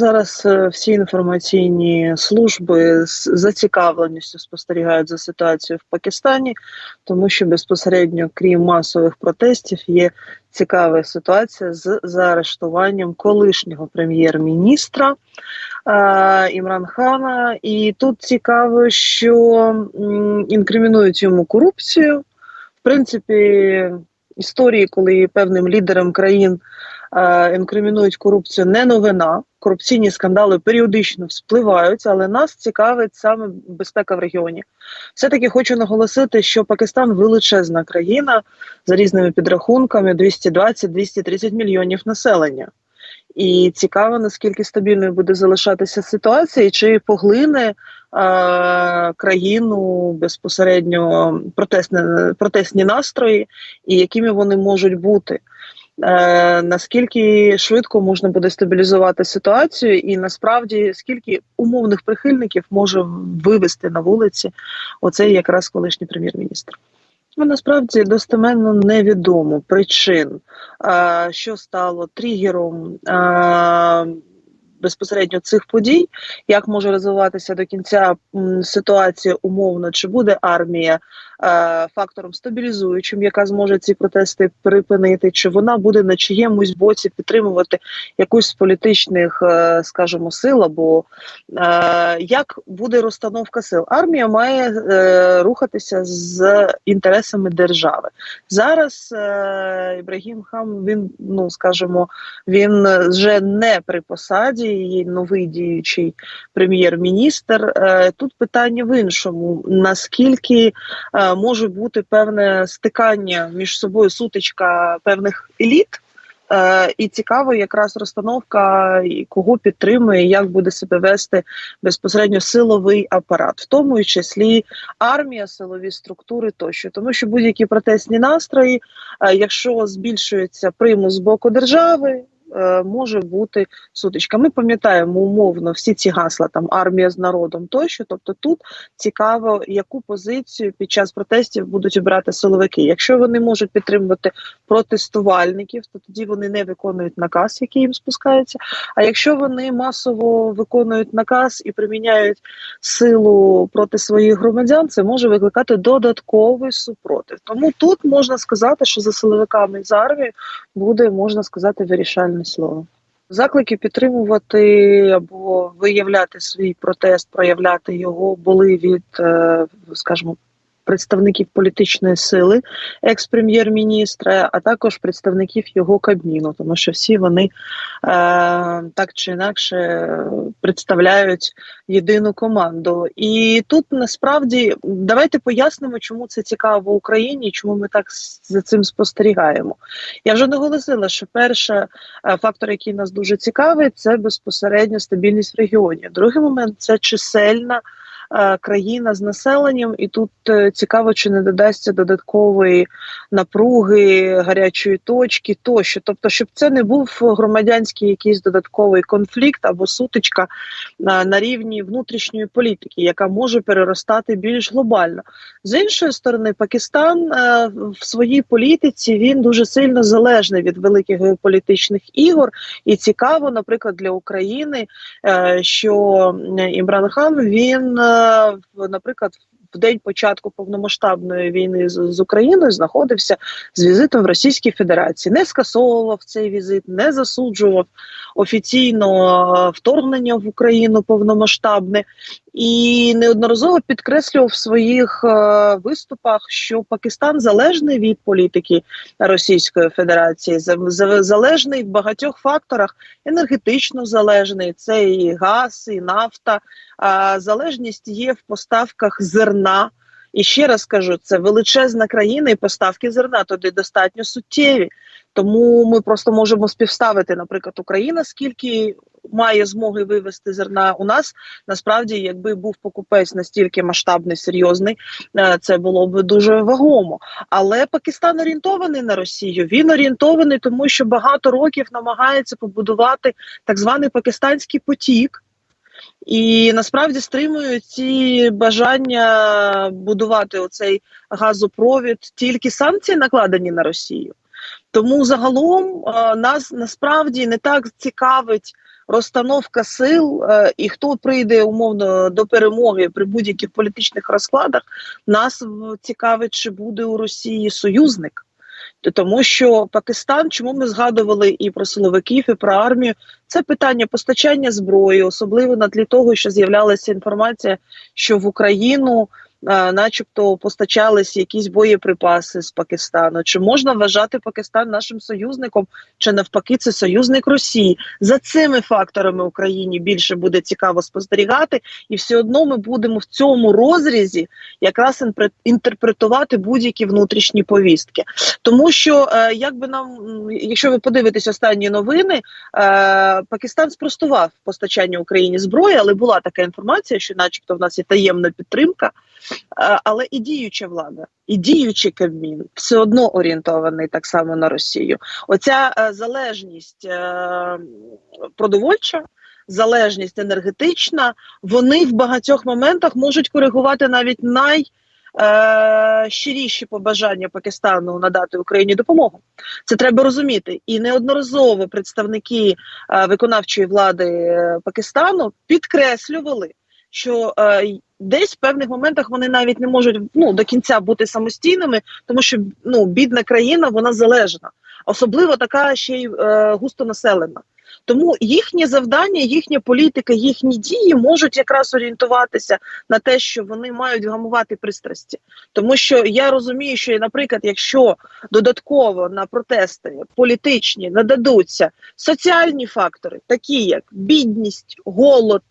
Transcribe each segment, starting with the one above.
Зараз е, всі інформаційні служби з зацікавленістю спостерігають за ситуацією в Пакистані, тому що безпосередньо, крім масових протестів, є цікава ситуація з заарештуванням колишнього прем'єр-міністра е, Імран Хана. І тут цікаво, що інкримінують йому корупцію. В принципі, історії, коли певним лідерам країн інкримінують корупцію, не новина. Корупційні скандали періодично вспливають, але нас цікавить саме безпека в регіоні. Все таки хочу наголосити, що Пакистан величезна країна за різними підрахунками 220-230 мільйонів населення. І цікаво, наскільки стабільною буде залишатися ситуація, і чи поглине е, країну безпосередньо протестні, протестні настрої, і якими вони можуть бути. Е, наскільки швидко можна буде стабілізувати ситуацію, і насправді скільки умовних прихильників може вивести на вулиці оцей якраз колишній прем'єр-міністр? Ну, насправді достеменно невідомо причин, е, що стало тригером. Е, безпосередньо цих подій, як може розвиватися до кінця ситуація умовно, чи буде армія фактором стабілізуючим, яка зможе ці протести припинити, чи вона буде на чиємусь боці підтримувати якусь з політичних, е, скажімо, сил, або е, як буде розстановка сил. Армія має рухатися з інтересами держави. Зараз Ібрагім Хам він, ну скажімо, він вже не при посаді, новий діючий прем'єр-міністр. Тут питання в іншому: наскільки може бути певне стикання між собою сутичка певних еліт. Е, і цікаво, якраз розстановка кого підтримує, як буде себе вести безпосередньо силовий апарат, в тому числі армія, силові структури тощо, тому що будь-які протестні настрої, е, якщо збільшується примус з боку держави, може бути сутичка. Ми пам'ятаємо умовно всі ці гасла там армія з народом тощо. Тобто, тут цікаво, яку позицію під час протестів будуть обирати силовики. Якщо вони можуть підтримувати протестувальників, то тоді вони не виконують наказ, який їм спускається. А якщо вони масово виконують наказ і приміняють силу проти своїх громадян, це може викликати додатковий супротив. Тому тут можна сказати, що за силовиками з армією буде можна сказати вирішальне правильне слово. Заклики підтримувати або виявляти свій протест, проявляти його були від, е, скажімо, представників політичної сили, екс-прем'єр-міністра, а також представників його кабміну, тому що всі вони е, так чи інакше представляють єдину команду. І тут насправді давайте пояснимо, чому це цікаво Україні, чому ми так за цим спостерігаємо. Я вже наголосила, що перший е, фактор, який нас дуже цікавий, це безпосередньо стабільність в регіоні. Другий момент це чисельна. Е, країна з населенням, і тут е, цікаво, чи не додасться додаткової напруги, гарячої точки тощо. Тобто, щоб це не був громадянський якийсь додатковий конфлікт або сутичка на, на рівні внутрішньої політики, яка може переростати більш глобально. З іншої сторони, Пакистан е, в своїй політиці він дуже сильно залежний від великих геополітичних ігор, і цікаво, наприклад, для України, що Імран Хан він наприклад, в день початку повномасштабної війни з, з Україною знаходився з візитом в Російській Федерації, не скасовував цей візит, не засуджував офіційно вторгнення в Україну повномасштабне і неодноразово підкреслював в своїх е, виступах, що Пакистан залежний від політики Російської Федерації, залежний в багатьох факторах, енергетично залежний. Це і газ, і нафта. А залежність є в поставках зерна. І ще раз кажу, це величезна країна, і поставки зерна туди достатньо суттєві. Тому ми просто можемо співставити, наприклад, Україна, скільки має змоги вивести зерна. У нас насправді, якби був покупець настільки масштабний, серйозний, е, це було б дуже вагомо. Але Пакистан орієнтований на Росію. Він орієнтований, тому що багато років намагається побудувати так званий пакистанський потік. І насправді стримують ці бажання будувати оцей газопровід тільки санкції накладені на Росію. Тому загалом нас насправді не так цікавить розстановка сил е, і хто прийде умовно до перемоги при будь-яких політичних розкладах, нас цікавить, чи буде у Росії союзник. Тому що Пакистан, чому ми згадували і про силовиків, і про армію, це питання постачання зброї, особливо на тлі того, що з'являлася інформація, що в Україну начебто постачались якісь боєприпаси з Пакистану. Чи можна вважати Пакистан нашим союзником, чи навпаки, це союзник Росії? За цими факторами Україні більше буде цікаво спостерігати, і все одно ми будемо в цьому розрізі якраз інтерпретувати будь-які внутрішні повістки, тому що е, як би нам, якщо ви подивитесь останні новини, е, Пакистан спростував постачання Україні зброї, але була така інформація, що, начебто, в нас є таємна підтримка. Але і діюча влада, і діючий Кабмін все одно орієнтований так само на Росію. Оця е, залежність е, продовольча. Залежність енергетична, вони в багатьох моментах можуть коригувати навіть найщиріші е, побажання Пакистану надати Україні допомогу. Це треба розуміти. І неодноразово представники е, виконавчої влади е, Пакистану підкреслювали, що е, десь в певних моментах вони навіть не можуть ну до кінця бути самостійними, тому що ну бідна країна вона залежна, особливо така ще й е, густо населена. Тому їхнє завдання, їхня політика, їхні дії можуть якраз орієнтуватися на те, що вони мають гамувати пристрасті. Тому що я розумію, що, наприклад, якщо додатково на протести політичні нададуться соціальні фактори, такі як бідність, голод.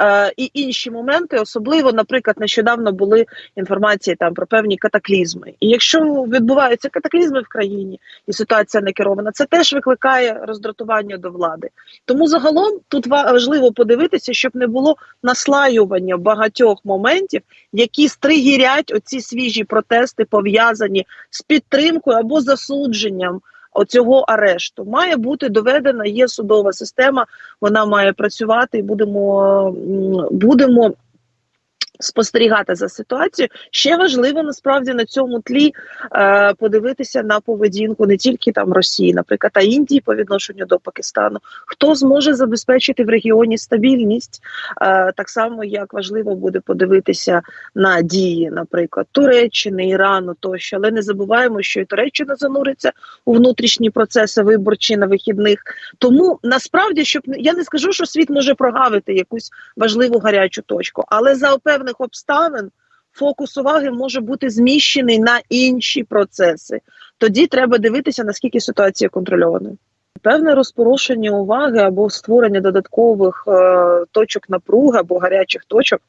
Е, і інші моменти, особливо, наприклад, нещодавно були інформації там про певні катаклізми. І якщо відбуваються катаклізми в країні і ситуація не керована, це теж викликає роздратування до влади. Тому загалом тут важливо подивитися, щоб не було наслаювання багатьох моментів, які стригірять оці свіжі протести пов'язані з підтримкою або засудженням оцього арешту має бути доведена. Є судова система, вона має працювати, і будемо будемо спостерігати за ситуацією. Ще важливо насправді на цьому тлі е, подивитися на поведінку не тільки там Росії, наприклад, а Індії по відношенню до Пакистану. Хто зможе забезпечити в регіоні стабільність? Е, так само як важливо буде подивитися на дії, наприклад, Туреччини, Ірану тощо, але не забуваємо, що і Туреччина зануриться у внутрішні процеси виборчі на вихідних. Тому насправді, щоб я не скажу, що світ може прогавити якусь важливу гарячу точку, але за певних певних обставин фокус уваги може бути зміщений на інші процеси. Тоді треба дивитися, наскільки ситуація контрольована. Певне розпорошення уваги або створення додаткових е, точок напруги або гарячих точок.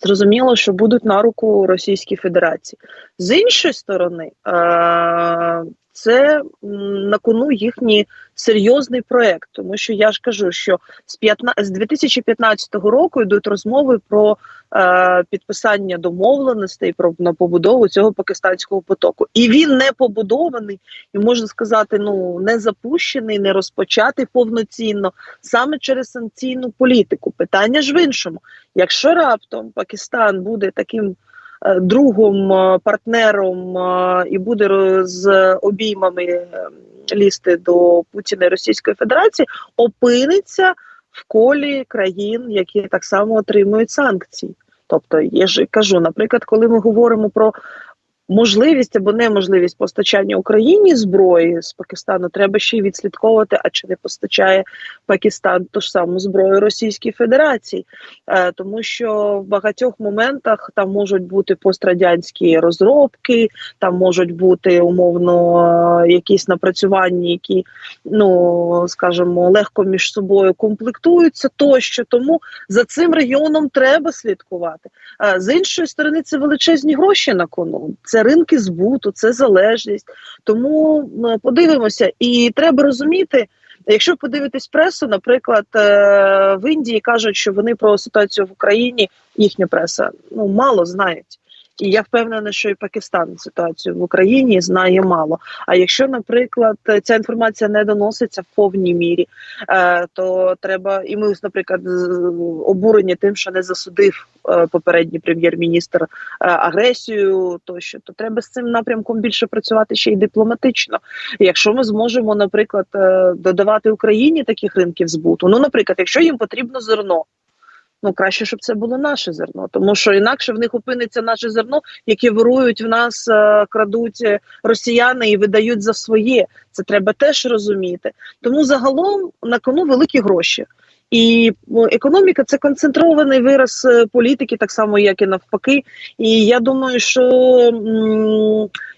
Зрозуміло, що будуть на руку Російській Федерації. З іншої сторони, е, це на кону їхній серйозний проект, тому що я ж кажу, що з 15, з 2015 року йдуть розмови про е, підписання домовленостей про на побудову цього пакистанського потоку, і він не побудований, і можна сказати, ну не запущений, не розпочатий повноцінно саме через санкційну політику. Питання ж в іншому, якщо раптом Пакистан буде таким. Е, другом, е, партнером е, і буде з обіймами лізти до Путіна і Російської Федерації, опиниться в колі країн, які так само отримують санкції. Тобто, я ж кажу, наприклад, коли ми говоримо про можливість або неможливість постачання Україні зброї з Пакистану треба ще й відслідковувати, а чи не постачає Пакистан ту ж саму зброю Російській Федерації, е, тому що в багатьох моментах там можуть бути пострадянські розробки, там можуть бути умовно е, якісь напрацювання, які ну скажімо, легко між собою комплектуються, тощо тому за цим регіоном треба слідкувати. Е, з іншої сторони, це величезні гроші на кону. Це це ринки збуту, це залежність. Тому подивимося, і треба розуміти. Якщо подивитись пресу, наприклад, е, в Індії кажуть, що вони про ситуацію в Україні їхня преса ну мало знають. І я впевнена, що і Пакистан ситуацію в Україні знає мало. А якщо, наприклад, ця інформація не доноситься в повній мірі, е, то треба, і ми, наприклад, обурені тим, що не засудив е, попередній прем'єр-міністр е, агресію, тощо, то треба з цим напрямком більше працювати ще й дипломатично. Якщо ми зможемо, наприклад, додавати Україні таких ринків збуту, ну, наприклад, якщо їм потрібно зерно. Ну, краще, щоб це було наше зерно, тому що інакше в них опиниться наше зерно, яке вирують в нас, е, крадуть е, росіяни і видають за своє. Це треба теж розуміти. Тому загалом на кону великі гроші. І ну, економіка це концентрований вираз е, політики, так само як і навпаки. І я думаю, що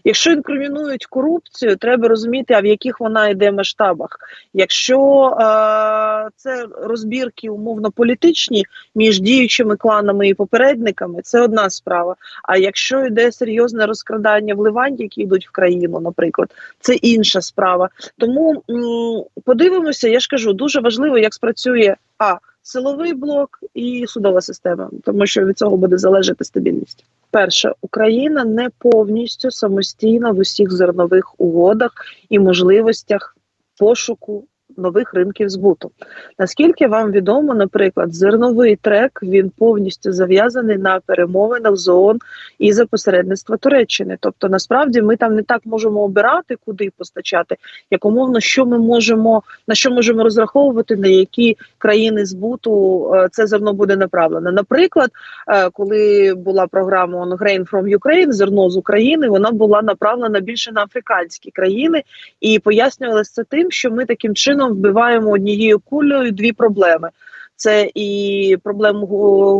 якщо інкримінують корупцію, треба розуміти, а в яких вона йде масштабах. Якщо е це розбірки умовно політичні між діючими кланами і попередниками, це одна справа. А якщо йде серйозне розкрадання вливань, які йдуть в країну, наприклад, це інша справа. Тому м подивимося, я ж кажу, дуже важливо, як спрацює а силовий блок і судова система, тому що від цього буде залежати стабільність. Перше, Україна не повністю самостійна в усіх зернових угодах і можливостях пошуку нових ринків збуту. Наскільки вам відомо, наприклад, зерновий трек він повністю зав'язаний на перемовинах з ООН і за посередництва Туреччини. Тобто, насправді ми там не так можемо обирати, куди постачати, як умовно, що ми можемо на що можемо розраховувати, на які країни збуту е, це зерно буде направлено. Наприклад, е, коли була програма «On Grain from Ukraine», зерно з України, вона була направлена більше на африканські країни і пояснювалося це тим, що ми таким чином вбиваємо однією кулею дві проблеми. Це і проблему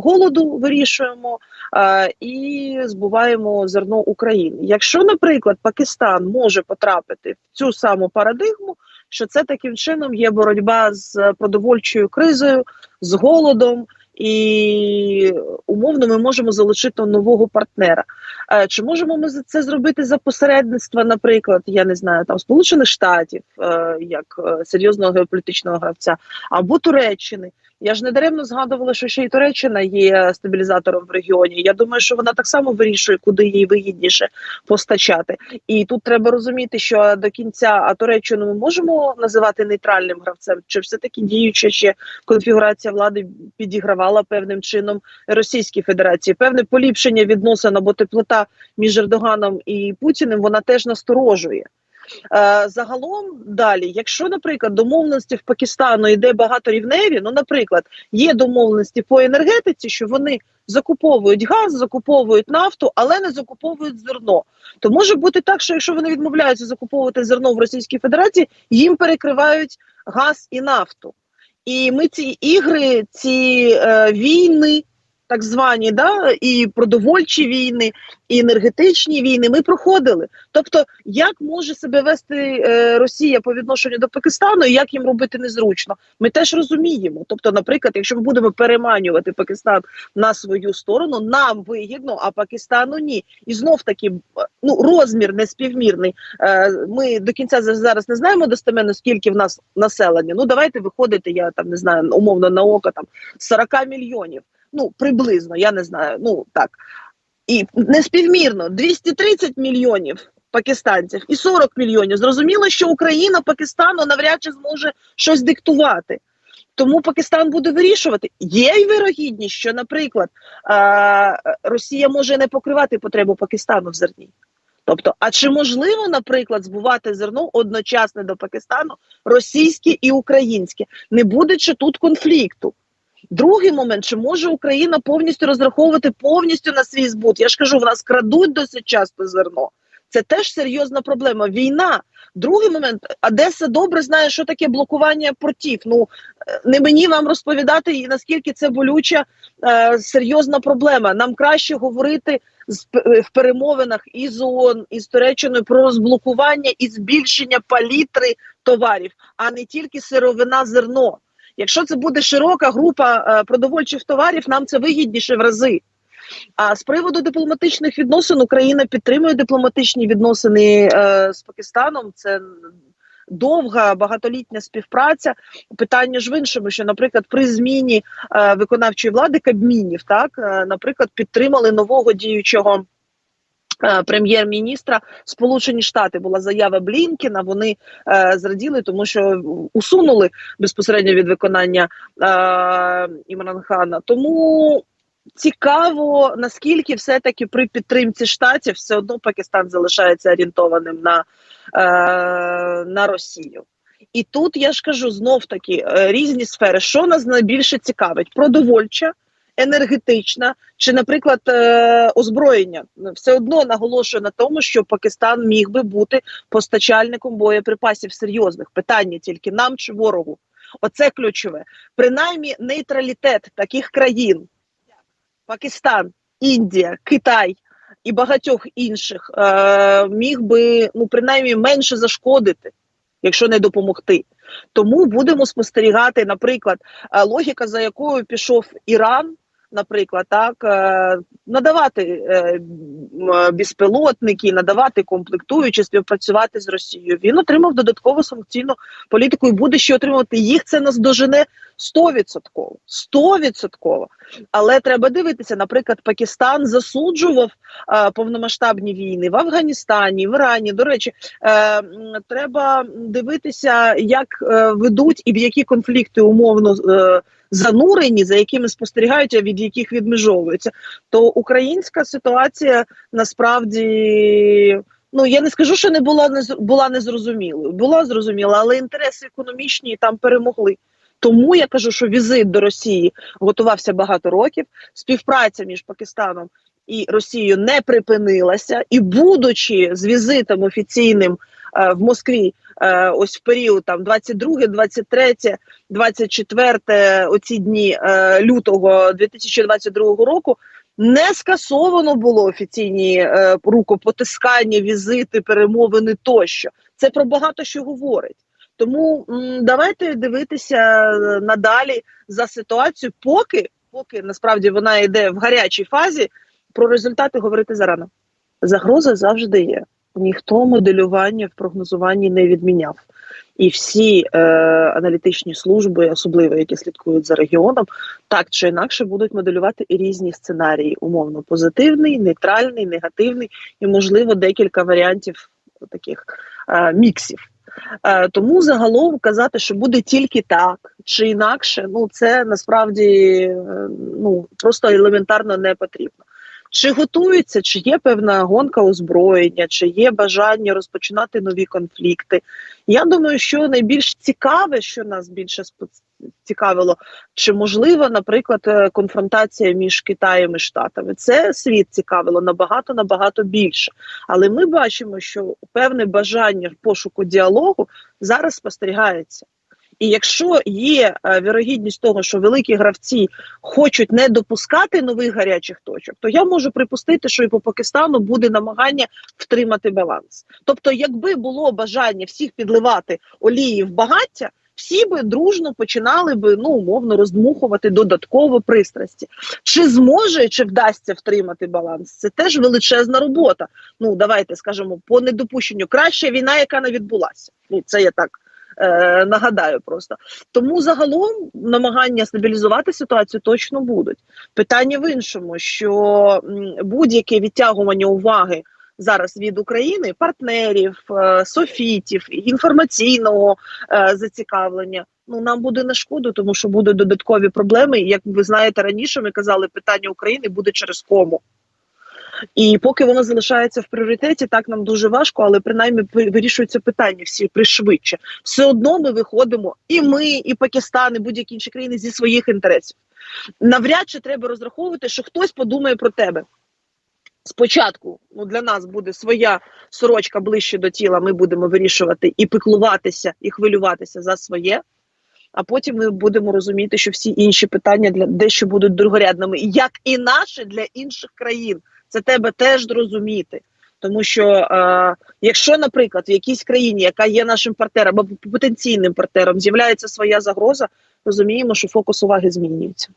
голоду вирішуємо, і збуваємо зерно України. Якщо, наприклад, Пакистан може потрапити в цю саму парадигму, що це таким чином є боротьба з продовольчою кризою, з голодом і умовно ми можемо залучити нового партнера. Е, чи можемо ми це зробити за посередництва, наприклад, я не знаю, там Сполучених Штатів е, як е, серйозного геополітичного гравця або Туреччини? Я ж не даремно згадувала, що ще й Туреччина є стабілізатором в регіоні. Я думаю, що вона так само вирішує, куди їй вигідніше постачати. І тут треба розуміти, що до кінця Туреччину ми можемо називати нейтральним гравцем, чи все таки діюча ще конфігурація влади підігравала певним чином Російській Федерації. Певне поліпшення відносин або теплота між Ердоганом і Путіним вона теж насторожує. Е, загалом далі, якщо, наприклад, домовленості в Пакистану йде багаторівневі, ну, наприклад, є домовленості по енергетиці, що вони закуповують газ, закуповують нафту, але не закуповують зерно. То може бути так, що якщо вони відмовляються закуповувати зерно в Російській Федерації, їм перекривають газ і нафту. І ми ці ігри, ці е, війни так звані, да, і продовольчі війни, і енергетичні війни ми проходили. Тобто, як може себе вести е, Росія по відношенню до Пакистану, і як їм робити незручно, ми теж розуміємо. Тобто, наприклад, якщо ми будемо переманювати Пакистан на свою сторону, нам вигідно, а Пакистану ні. І знов таки ну розмір неспівмірний. Е, ми до кінця зараз не знаємо достеменно, скільки в нас населення. Ну давайте виходити. Я там не знаю, умовно на око там 40 мільйонів ну приблизно, я не знаю. Ну так і неспівмірно 230 мільйонів пакистанців і 40 мільйонів. Зрозуміло, що Україна Пакистану навряд чи зможе щось диктувати. Тому Пакистан буде вирішувати. Є й вирогідність, що, наприклад, Росія може не покривати потребу Пакистану в зерні. Тобто, а чи можливо, наприклад, збувати зерно одночасно до Пакистану російське і українське, не буде чи тут конфлікту? Другий момент, чи може Україна повністю розраховувати повністю на свій збут? Я ж кажу, в нас крадуть досить часто зерно. Це теж серйозна проблема. Війна. Другий момент, Одеса добре знає, що таке блокування портів. Ну не мені вам розповідати, наскільки це болюча е, серйозна проблема. Нам краще говорити з в перемовинах із ООН, із Туреччиною про розблокування і збільшення палітри товарів, а не тільки сировина зерно. Якщо це буде широка група е, продовольчих товарів, нам це вигідніше в рази. А з приводу дипломатичних відносин Україна підтримує дипломатичні відносини е, з Пакистаном. Це довга багатолітня співпраця. Питання ж в іншому, що, наприклад, при зміні е, виконавчої влади Кабмінів, так, наприклад, підтримали нового діючого Прем'єр-міністра Сполучені Штати була заява Блінкіна. Вони е, зраділи, тому що усунули безпосередньо від виконання е, Імран Хана. Тому цікаво, наскільки все-таки при підтримці штатів все одно Пакистан залишається орієнтованим на, е, на Росію. І тут я ж кажу знов таки е, різні сфери. Що нас найбільше цікавить? Продовольча, енергетична чи, наприклад, е, озброєння. Все одно наголошую на тому, що Пакистан міг би бути постачальником боєприпасів серйозних. Питання тільки нам чи ворогу. Оце ключове. Принаймні, нейтралітет таких країн, як Пакистан, Індія, Китай. І багатьох інших е, міг би ну принаймні менше зашкодити, якщо не допомогти. Тому будемо спостерігати, наприклад, е, логіка, за якою пішов Іран, наприклад, так е, надавати е, е, безпілотники, надавати комплектуючі, співпрацювати з Росією. Він отримав додаткову санкційну політику і буде ще отримувати їх. Це наздожене 100%. 100%. Але треба дивитися, наприклад, Пакистан засуджував повномасштабні війни в Афганістані, в Ірані. До речі, е, треба дивитися, як ведуть і в які конфлікти умовно е, занурені, за якими спостерігають, а від яких відмежовуються. То українська ситуація насправді. Ну я не скажу, що не була не була незрозумілою. Була зрозуміла, але інтереси економічні там перемогли. Тому я кажу, що візит до Росії готувався багато років. Співпраця між Пакистаном і Росією не припинилася, і будучи з візитом офіційним е, в Москві, е, ось в період там 22, 23, 24 оці дні е, лютого 2022 року. Не скасовано було офіційні е, рукопотискання, візити, перемовини тощо. Це про багато що говорить. Тому м, давайте дивитися е, надалі за ситуацію, поки поки насправді вона йде в гарячій фазі. Про результати говорити зарано. Загроза завжди є. Ніхто моделювання в прогнозуванні не відміняв. І всі е, аналітичні служби, особливо які слідкують за регіоном, так чи інакше будуть моделювати різні сценарії, умовно позитивний, нейтральний, негативний і, можливо, декілька варіантів таких е, міксів. Е, тому загалом казати, що буде тільки так чи інакше, ну це насправді е, ну просто елементарно не потрібно. Чи готуються, чи є певна гонка озброєння, чи є бажання розпочинати нові конфлікти? Я думаю, що найбільш цікаве, що нас більше цікавило, чи можлива, наприклад, е, конфронтація між Китаєм і Штатами. Це світ цікавило набагато набагато більше. Але ми бачимо, що певне бажання пошуку діалогу зараз спостерігається. І якщо є е, вірогідність того, що великі гравці хочуть не допускати нових гарячих точок, то я можу припустити, що і по Пакистану буде намагання втримати баланс. Тобто, якби було бажання всіх підливати олії в багаття. Всі би дружно починали би ну умовно роздмухувати додатково пристрасті. Чи зможе, чи вдасться втримати баланс? Це теж величезна робота. Ну давайте скажемо по недопущенню. Краща війна, яка не відбулася. Ну це я так е, нагадаю просто. Тому загалом намагання стабілізувати ситуацію точно будуть. Питання в іншому, що будь-яке відтягування уваги. Зараз від України партнерів, е, софітів, інформаційного е, зацікавлення. Ну нам буде на шкоду, тому що будуть додаткові проблеми. Як ви знаєте, раніше ми казали, питання України буде через кому. І поки воно залишається в пріоритеті, так нам дуже важко, але принаймні вирішуються питання всі пришвидше. Все одно ми виходимо, і ми, і Пакистан, і будь-які інші країни зі своїх інтересів. Навряд чи треба розраховувати, що хтось подумає про тебе. Спочатку ну для нас буде своя сорочка ближче до тіла. Ми будемо вирішувати і піклуватися, і хвилюватися за своє. А потім ми будемо розуміти, що всі інші питання для дещо будуть другорядними, як і наші для інших країн. Це тебе теж зрозуміти. Тому що е, якщо, наприклад, в якійсь країні, яка є нашим партнером або потенційним партнером, з'являється своя загроза, розуміємо, що фокус уваги змінюється.